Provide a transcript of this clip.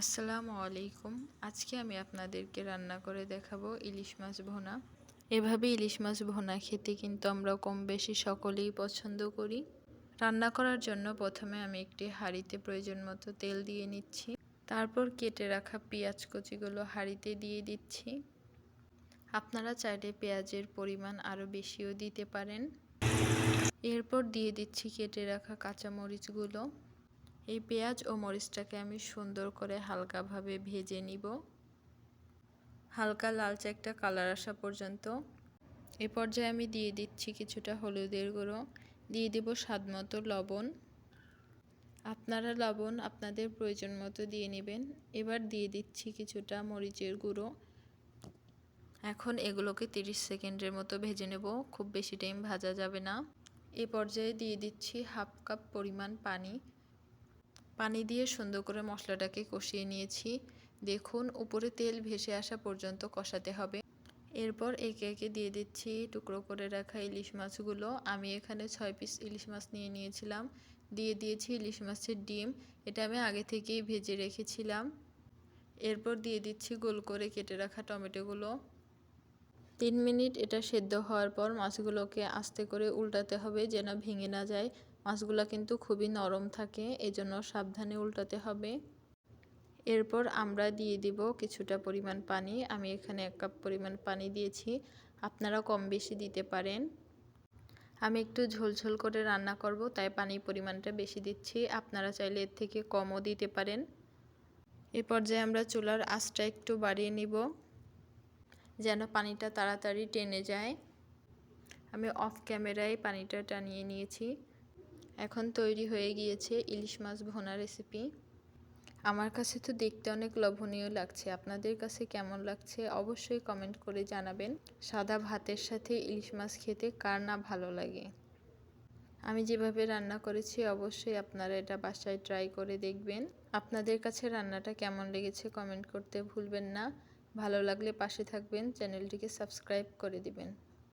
আসসালামু আলাইকুম। আজকে আমি আপনাদেরকে রান্না করে দেখাবো ইলিশ মাছ ভোনা। এভাবে ইলিশ মাছ ভোনা খেতে কিন্তু আমরা কম বেশি সকলেই পছন্দ করি। রান্না করার জন্য প্রথমে আমি একটি হাঁড়িতে প্রয়োজন মতো তেল দিয়ে নিচ্ছি। তারপর কেটে রাখা পেঁয়াজ কচিগুলো হাঁড়িতে দিয়ে দিচ্ছি। আপনারা চাইলে পেঁয়াজের পরিমাণ আরও বেশিও দিতে পারেন। এরপর দিয়ে দিচ্ছি কেটে রাখা কাঁচামরিচগুলো। এই পেঁয়াজ ও মরিচটাকে আমি সুন্দর করে হালকাভাবে ভেজে নিব। হালকা লালচে একটা কালার আসা পর্যন্ত। এ পর্যায়ে আমি দিয়ে দিচ্ছি কিছুটা হলুদের গুঁড়ো। দিয়ে দেব স্বাদ মতো লবণ। আপনারা লবণ আপনাদের প্রয়োজন মতো দিয়ে নেবেন। এবার দিয়ে দিচ্ছি কিছুটা মরিচের গুঁড়ো। এখন এগুলোকে 30 সেকেন্ডের মতো ভেজে নেব। খুব বেশি টাইম ভাজা যাবে না। এ পর্যায়ে দিয়ে দিচ্ছি হাফ কাপ পরিমাণ পানি। পানি দিয়ে সুন্দর করে মশলাটাকে কষিয়ে নিয়েছি। দেখুন, উপরে তেল ভেসে আসা পর্যন্ত কষাতে হবে। এরপর একে একে দিয়ে দিচ্ছি টুকরো করে রাখা ইলিশ মাছগুলো। আমি এখানে ছয় পিস ইলিশ মাছ নিয়ে নিয়েছিলাম। দিয়ে দিয়েছি ইলিশ মাছের ডিম। এটা আমি আগে থেকেই ভেজে রেখেছিলাম। এরপর দিয়ে দিচ্ছি গোল করে কেটে রাখা টমেটোগুলো। তিন মিনিট এটা সেদ্ধ হওয়ার পর মাছগুলোকে আস্তে করে উল্টাতে হবে যেন ভেঙে না যায়। মাছগুলো কিন্তু খুবই নরম থাকে, এজন্য সাবধানে উল্টাতে হবে। এরপর আমরা দিয়ে দিব কিছুটা পরিমাণ পানি। আমি এখানে এক কাপ পরিমাণ পানি দিয়েছি। আপনারা কম বেশি দিতে পারেন। আমি একটু ঝোলঝোল করে রান্না করব, তাই পানির পরিমাণটা বেশি দিচ্ছি। আপনারা চাইলে এর থেকে কমও দিতে পারেন। এ পর্যায়ে আমরা চুলার আঁচটা একটু বাড়িয়ে নিব, যেন পানিটা তাড়াতাড়ি টেনে যায়। আমি অফ ক্যামেরায় পানিটা টানিয়ে নিয়েছি। এখন তৈরি হয়ে গিয়েছে ইলিশ মাছ ভোনা রেসিপি আমার কাছে তো দেখতে অনেক লোভনীয় লাগছে। আপনাদের কাছে কেমন লাগছে অবশ্যই কমেন্ট করে জানাবেন। সাদা ভাতের সাথে ইলিশ মাছ খেতে কার না ভালো লাগে? আমি যেভাবে রান্না করেছি অবশ্যই আপনারা এটা বাসায় ট্রাই করে দেখবেন। আপনাদের কাছে রান্নাটা কেমন লেগেছে কমেন্ট করতে ভুলবেন না। ভালো লাগলে পাশে থাকবেন চ্যানেলটিকে সাবস্ক্রাইব করে দিবেন।